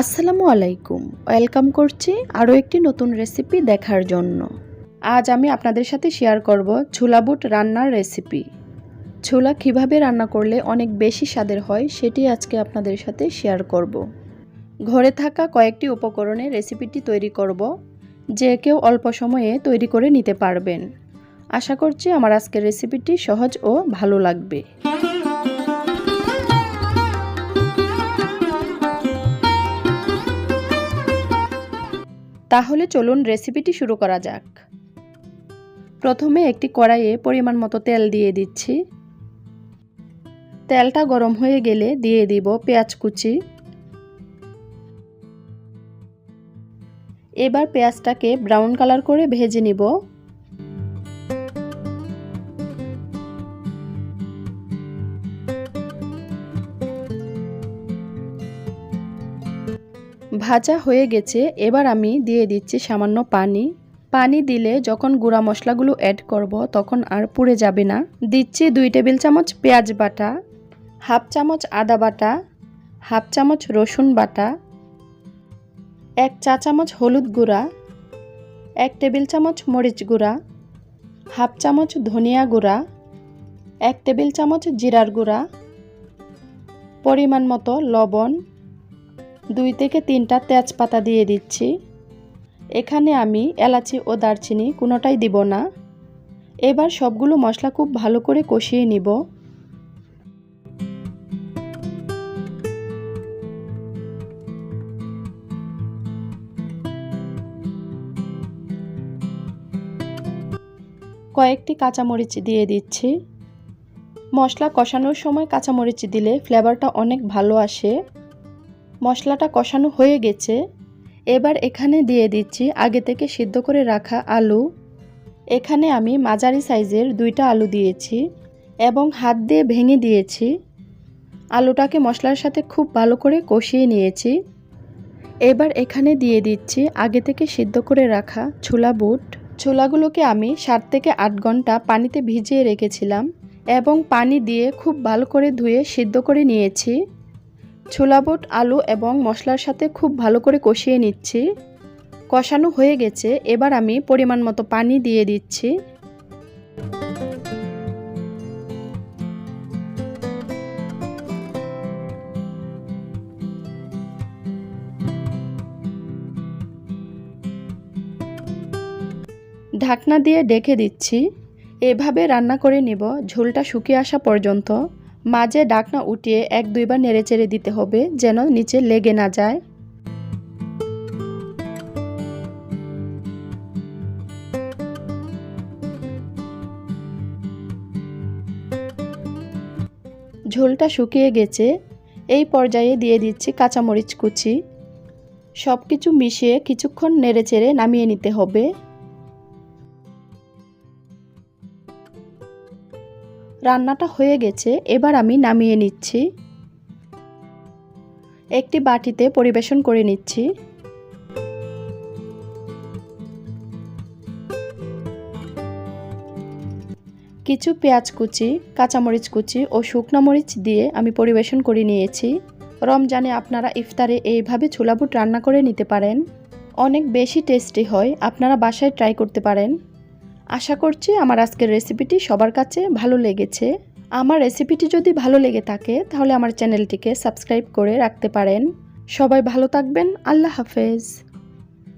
আসসালামু আলাইকুম। ওয়েলকাম করছি আরও একটি নতুন রেসিপি দেখার জন্য। আজ আমি আপনাদের সাথে শেয়ার করব ছোলা বুট রান্নার রেসিপি। ছোলা কীভাবে রান্না করলে অনেক বেশি স্বাদের হয় সেটি আজকে আপনাদের সাথে শেয়ার করব। ঘরে থাকা কয়েকটি উপকরণে রেসিপিটি তৈরি করব, যে কেউ অল্প সময়ে তৈরি করে নিতে পারবেন। আশা করছি আমার আজকের রেসিপিটি সহজ ও ভালো লাগবে। তাহলে চলুন রেসিপিটি শুরু করা যাক। প্রথমে একটি কড়াইয়ে পরিমাণ মতো তেল দিয়ে দিচ্ছি। তেলটা গরম হয়ে গেলে দিয়ে দিব পেঁয়াজ কুচি। এবার পেঁয়াজটাকে ব্রাউন কালার করে ভেজে নিব। ভাজা হয়ে গেছে, এবার আমি দিয়ে দিচ্ছি সামান্য পানি। পানি দিলে যখন গুঁড়া মশলাগুলো অ্যাড করব, তখন আর পুড়ে যাবে না। দিচ্ছি দুই টেবিল চামচ পেঁয়াজ বাটা, হাফ চামচ আদা বাটা, হাফ চামচ রসুন বাটা, এক চা চামচ হলুদ গুঁড়া, এক টেবিল চামচ মরিচ গুঁড়া, হাফ চামচ ধনিয়া গুঁড়া, এক টেবিল চামচ জিরার গুঁড়া, পরিমাণ মতো লবণ দুই থেকে তিনটা তেজপাতা দিয়ে দিচ্ছি। এখানে আমি এলাচি ও দারচিনি কোনোটাই দিব না। এবার সবগুলো মশলা খুব ভালো করে কষিয়ে নিব। কয়েকটি কাঁচামরিচ দিয়ে দিচ্ছি। মশলা কষানোর সময় কাঁচামরিচ দিলে ফ্লেভারটা অনেক ভালো আসে। মশলাটা কষানো হয়ে গেছে। এবার এখানে দিয়ে দিচ্ছি আগে থেকে সিদ্ধ করে রাখা আলু। এখানে আমি মাঝারি সাইজের দুইটা আলু দিয়েছি এবং হাত দিয়ে ভেঙে দিয়েছি। আলুটাকে মশলার সাথে খুব ভালো করে কষিয়ে নিয়েছি। এবার এখানে দিয়ে দিচ্ছি আগে থেকে সিদ্ধ করে রাখা ছোলা বুট। ছোলাগুলোকে আমি সাত থেকে আট ঘণ্টা পানিতে ভিজিয়ে রেখেছিলাম এবং পানি দিয়ে খুব ভালো করে ধুয়ে সিদ্ধ করে নিয়েছি। ছোলা বুট, আলু এবং মশলার সাথে খুব ভালো করে কষিয়ে নিচ্ছি। কষানো হয়ে গেছে, এবার আমি পরিমাণ মতো পানি দিয়ে দিচ্ছি। ঢাকনা দিয়ে ডেকে দিচ্ছি। এভাবে রান্না করে নিব, ঝোলটা শুকিয়ে আসা পর্যন্ত। মাঝে ডাকনা উঠিয়ে এক দুইবার নেড়েচেড়ে দিতে হবে যেন নিচে লেগে না যায়। ঝোলটা শুকিয়ে গেছে। এই পর্যায়ে দিয়ে দিচ্ছি কাঁচামরিচ কুচি। সব কিছু মিশিয়ে কিছুক্ষণ নেড়েচেড়ে নামিয়ে নিতে হবে। রান্নাটা হয়ে গেছে, এবার আমি নামিয়ে নিচ্ছি। একটি বাটিতে পরিবেশন করে নিচ্ছি। কিছু পেঁয়াজ কুচি, কাঁচামরিচ কুচি ও শুকনো মরিচ দিয়ে আমি পরিবেশন করে নিয়েছি। রমজানে আপনারা ইফতারে এইভাবে ছোলা বুট রান্না করে নিতে পারেন। অনেক বেশি টেস্টি হয়, আপনারা বাসায় ট্রাই করতে পারেন। আশা করছি আমার আজকের রেসিপিটি সবার কাছে ভালো লেগেছে। আমার রেসিপিটি যদি ভালো লেগে থাকে, তাহলে আমার চ্যানেলটিকে সাবস্ক্রাইব করে রাখতে পারেন। সবাই ভালো থাকবেন। আল্লাহ হাফেজ।